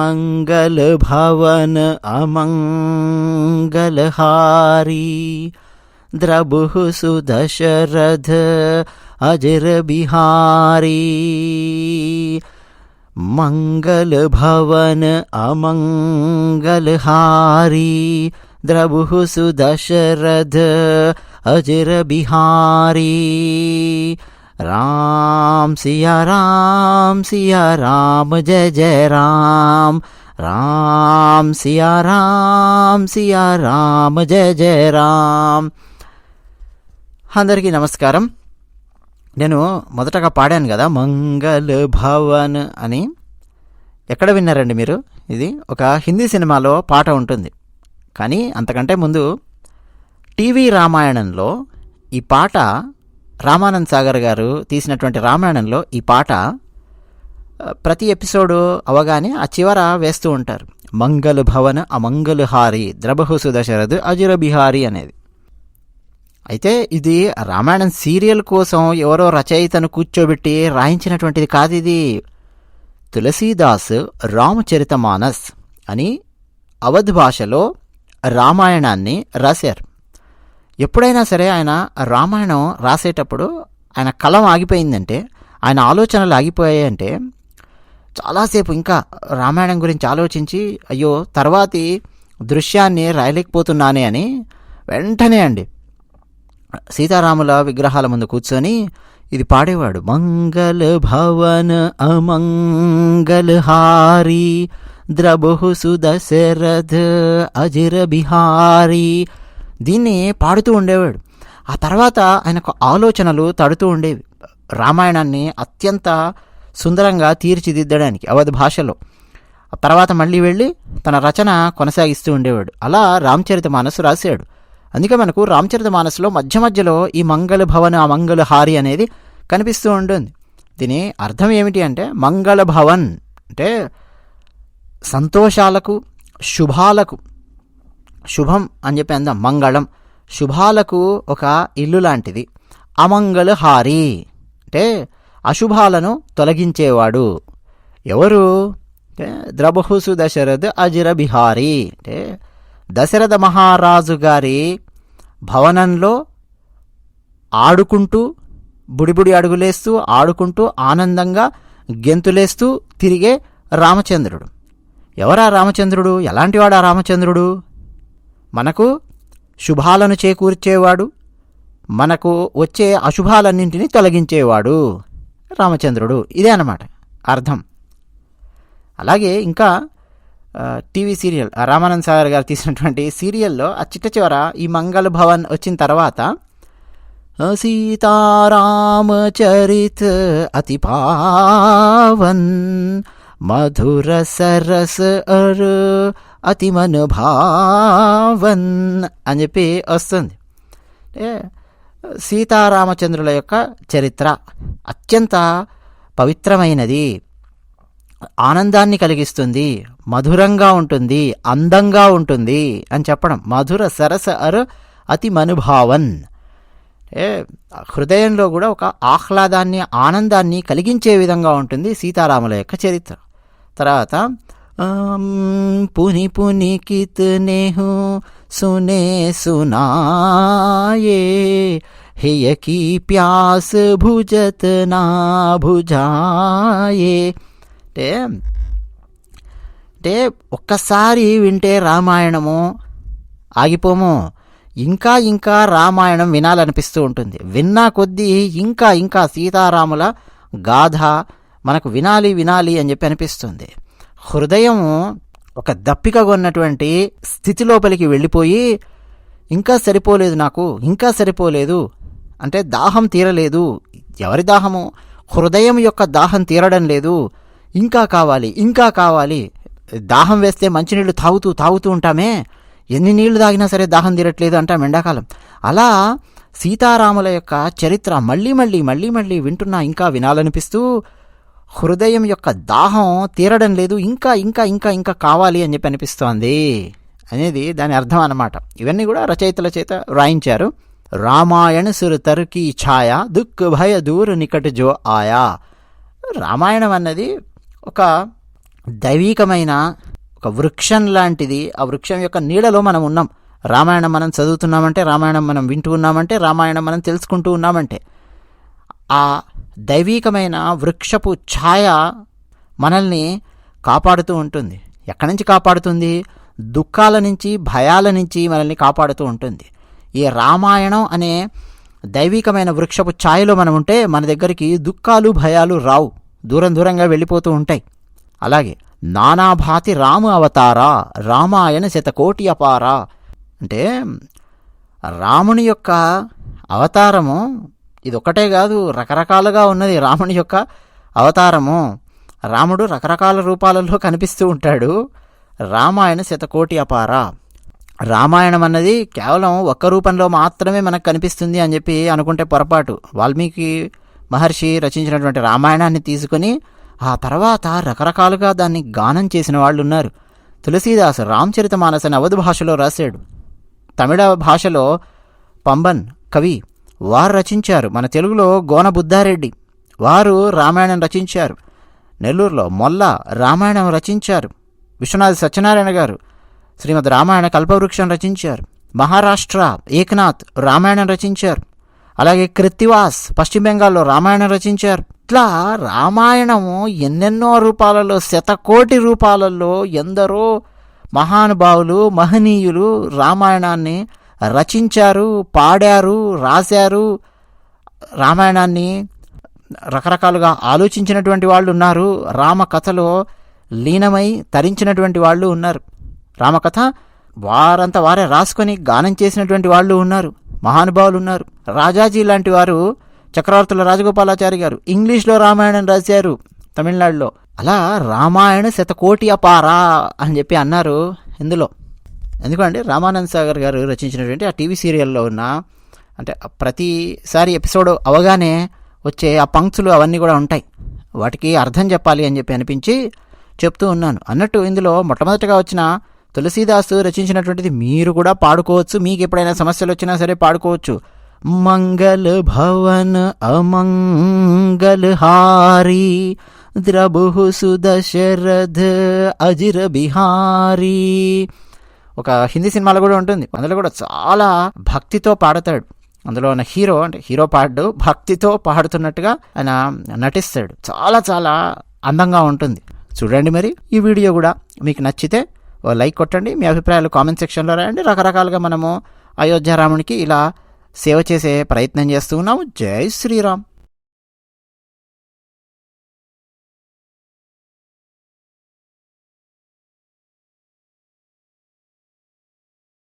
मङ्गलभवन अमङ्गलहारी द्रभुः सुदशरथ अजरबिहारी। मङ्गलभवन अमङ्गलहारी भवन अमंगलहारी द्रबुः सुदशरथ अजर बिहारी राम सिया राम सिया राम जय जय राम రామ్ సియా రామ్ సియా రామ్ జయ జయ రామ్ అందరికీ నమస్కారం నేను మొదటగా పాడాను కదా మంగళ భవన్ అని ఎక్కడ విన్నారండి మీరు ఇది ఒక హిందీ సినిమాలో పాట ఉంటుంది కానీ అంతకంటే ముందు టీవీ రామాయణంలో ఈ పాట రామానంద్ సాగర్ గారు తీసినటువంటి రామాయణంలో ఈ పాట ప్రతి ఎపిసోడు అవగానే ఆ చివర వేస్తూ ఉంటారు. మంగళ భవన అమంగళ హారి ద్రబహు సుదశరథ్ అజుర బిహారీ అనేది. అయితే ఇది రామాయణం సీరియల్ కోసం ఎవరో రచయితను కూర్చోబెట్టి రాయించినటువంటిది కాదు ఇది. తులసీదాస్ రామచరితమానస్ అని అవధ్ భాషలో రామాయణాన్ని రాశారు. ఎప్పుడైనా సరే ఆయన రామాయణం రాసేటప్పుడు ఆయన కలం ఆగిపోయిందంటే ఆయన ఆలోచనలు ఆగిపోయాయంటే చాలాసేపు ఇంకా రామాయణం గురించి ఆలోచించి అయ్యో తర్వాతి దృశ్యాన్ని రాయలేకపోతున్నానే అని వెంటనే అండి సీతారాముల విగ్రహాల ముందు కూర్చొని ఇది పాడేవాడు. మంగళ భవన్ అమంగళ హారి ద్రబహు సుదశరథ అజిర బిహారీ. దీన్ని పాడుతూ ఉండేవాడు. ఆ తర్వాత ఆయనకు ఆలోచనలు తడుతూ ఉండేవి. రామాయణాన్ని అత్యంత సుందరంగా తీర్చిదిద్దడానికి అవధ భాషలో. ఆ తర్వాత మళ్ళీ వెళ్ళి తన రచన కొనసాగిస్తూ ఉండేవాడు. అలా రామచరిత మానసు రాశాడు. అందుకే మనకు రామచరిత మానసులో మధ్య మధ్యలో ఈ మంగళ భవన్ ఆ మంగళ హారి అనేది కనిపిస్తూ ఉంటుంది దీని అర్థం ఏమిటి అంటే మంగళ భవన్ అంటే సంతోషాలకు శుభాలకు శుభం అని చెప్పి అందాం మంగళం శుభాలకు ఒక ఇల్లు లాంటిది. అమంగళ హారి అంటే అశుభాలను తొలగించేవాడు. ఎవరు? అంటే ద్రబహుసు దశరథ్ అజిర బిహారీ అంటే దశరథ మహారాజు గారి భవనంలో ఆడుకుంటూ బుడిబుడి అడుగులేస్తూ ఆడుకుంటూ ఆనందంగా గెంతులేస్తూ తిరిగే రామచంద్రుడు. ఎవరా రామచంద్రుడు? ఎలాంటివాడా రామచంద్రుడు? మనకు శుభాలను చేకూర్చేవాడు మనకు వచ్చే అశుభాలన్నింటినీ తొలగించేవాడు రామచంద్రుడు. ఇదే అన్నమాట అర్థం. అలాగే ఇంకా టీవీ సీరియల్ రామానంద్ సాగర్ గారు తీసినటువంటి సీరియల్లో ఆ చిట్ట చివర ఈ మంగళ భవన్ వచ్చిన తర్వాత సీతారామచరిత్ అతి పావన్ మధుర సరస్ అరు అతి మనుభావన్ అని చెప్పి వస్తుంది. సీతారామచంద్రుల యొక్క చరిత్ర అత్యంత పవిత్రమైనది. ఆనందాన్ని కలిగిస్తుంది మధురంగా ఉంటుంది అందంగా ఉంటుంది అని చెప్పడం. మధుర సరస అరు అతి మనుభావన్ ఏ హృదయంలో కూడా ఒక ఆహ్లాదాన్ని ఆనందాన్ని కలిగించే విధంగా ఉంటుంది సీతారాముల యొక్క చరిత్ర. తర్వాత ఆమ్, పుని పుని కితనే సునే సునాయే హియ की प्यास भुजत ना భుజాయే అంటే అంటే ఒక్కసారి వింటే రామాయణము ఆగిపోము ఇంకా ఇంకా రామాయణం వినాలనిపిస్తూ ఉంటుంది విన్నా కొద్దీ ఇంకా ఇంకా సీతారాముల గాథ మనకు వినాలి వినాలి అని చెప్పి అనిపిస్తుంది. హృదయం ఒక దప్పికగా ఉన్నటువంటి స్థితి లోపలికి వెళ్ళిపోయి ఇంకా సరిపోలేదు నాకు ఇంకా సరిపోలేదు అంటే దాహం తీరలేదు. ఎవరి దాహము? హృదయం యొక్క దాహం తీరడం లేదు. ఇంకా కావాలి ఇంకా కావాలి. దాహం వేస్తే మంచినీళ్ళు తాగుతూ తాగుతూ ఉంటామే. ఎన్ని నీళ్ళు తాగినా సరే దాహం తీరట్లేదు అంటాం ఎండాకాలం. అలా సీతారాముల యొక్క చరిత్ర మళ్ళీ మళ్ళీ మళ్ళీ మళ్ళీ వింటున్నా ఇంకా వినాలనిపిస్తూ హృదయం యొక్క దాహం తీరడం లేదు ఇంకా ఇంకా ఇంకా ఇంకా కావాలి అని చెప్పి అనిపిస్తోంది అనేది దాని అర్థం అన్నమాట. ఇవన్నీ కూడా రచయితల చేత వ్రాయించారు రామాయణ సురు తరుకి ఛాయ దుఃఖ భయ దూరు నికట జో ఆయా. రామాయణం అన్నది ఒక దైవీకమైన ఒక వృక్షం లాంటిది. ఆ వృక్షం యొక్క నీడలో మనం ఉన్నాం. రామాయణం మనం చదువుతున్నామంటే రామాయణం మనం వింటూ ఉన్నామంటే రామాయణం మనం తెలుసుకుంటూ ఉన్నామంటే. ఆ దైవీకమైన వృక్షపు ఛాయ మనల్ని కాపాడుతూ ఉంటుంది. ఎక్కడి నుంచి కాపాడుతుంది? దుఃఖాల నుంచి భయాల నుంచి మనల్ని కాపాడుతూ ఉంటుంది. ఈ రామాయణం అనే దైవికమైన వృక్షపు ఛాయలో మనం ఉంటే మన దగ్గరికి దుఃఖాలు భయాలు రావు. దూరం దూరంగా వెళ్ళిపోతూ ఉంటాయి. అలాగే నానాభాతి రాము అవతారా రామాయణ శతకోటి అపారా. అంటే రాముని యొక్క అవతారము ఇది ఒక్కటే కాదు రకరకాలుగా ఉన్నది రాముని యొక్క అవతారము. రాముడు రకరకాల రూపాలలో కనిపిస్తూ ఉంటాడు. రామాయణ శతకోటి అపార. రామాయణం అన్నది కేవలం ఒక్క రూపంలో మాత్రమే మనకు కనిపిస్తుంది అని చెప్పి అనుకుంటే పొరపాటు. వాల్మీకి మహర్షి రచించినటువంటి రామాయణాన్ని తీసుకొని ఆ తర్వాత రకరకాలుగా దాన్ని గానం చేసిన వాళ్ళు ఉన్నారు తులసీదాసు రామచరిత మానసని అవధు భాషలో రాశాడు. తమిళ భాషలో పంబన్ కవి వారు రచించారు. మన తెలుగులో గోన బుద్ధారెడ్డి. వారు రామాయణం రచించారు. నెల్లూరులో మొల్ల రామాయణం రచించారు. విశ్వనాథ్ సత్యనారాయణ గారు శ్రీమద్ రామాయణ కల్పవృక్షం రచించారు. మహారాష్ట్ర ఏకనాథ్ రామాయణం రచించారు. అలాగే కృత్తివాస్ పశ్చిమ బెంగాల్లో రామాయణం రచించారు. ఇట్లా రామాయణము ఎన్నెన్నో రూపాలలో శతకోటి రూపాలలో ఎందరో మహానుభావులు మహనీయులు రామాయణాన్ని రచించారు పాడారు రాశారు. రామాయణాన్ని రకరకాలుగా ఆలోచించినటువంటి వాళ్ళు ఉన్నారు. రామకథలో లీనమై తరించినటువంటి వాళ్ళు ఉన్నారు. రామకథ వారంతా వారే రాసుకొని గానం చేసినటువంటి వాళ్ళు ఉన్నారు. మహానుభావులు ఉన్నారు. రాజాజీ లాంటి వారు చక్రవర్తుల రాజగోపాలాచారి గారు ఇంగ్లీష్లో రామాయణం రాశారు తమిళనాడులో. అలా రామాయణ శతకోటి అపారా అని చెప్పి అన్నారు ఇందులో. ఎందుకంటే రామానంద్ సాగర్ గారు రచించినటువంటి ఆ టీవీ సీరియల్లో ఉన్న అంటే ప్రతిసారి ఎపిసోడ్ అవగానే వచ్చే ఆ పంక్తులు అవన్నీ కూడా ఉంటాయి. వాటికి అర్థం చెప్పాలి అని చెప్పి అనిపించి చెప్తూ ఉన్నాను. అన్నట్టు ఇందులో మొట్టమొదటగా వచ్చిన తులసీదాసు రచించినటువంటిది మీరు కూడా పాడుకోవచ్చు. మీకు ఎప్పుడైనా సమస్యలు వచ్చినా సరే పాడుకోవచ్చు. మంగళ భవన్ అమంగళ హారీ ద్రబుహు సుదశరథ అజిర బిహారీ ఒక హిందీ సినిమాలో కూడా ఉంటుంది. అందులో కూడా చాలా భక్తితో పాడతాడు. అందులో ఉన్న హీరో అంటే హీరో పాడు భక్తితో పాడుతున్నట్టుగా ఆయన నటిస్తాడు. చాలా చాలా అందంగా ఉంటుంది. చూడండి మరి ఈ వీడియో కూడా. మీకు నచ్చితే ఓ లైక్ కొట్టండి. మీ అభిప్రాయాలు కామెంట్ సెక్షన్లో రాయండి. రకరకాలుగా మనము అయోధ్య రామునికి ఇలా సేవ చేసే ప్రయత్నం చేస్తూ ఉన్నాము. జై శ్రీరామ్.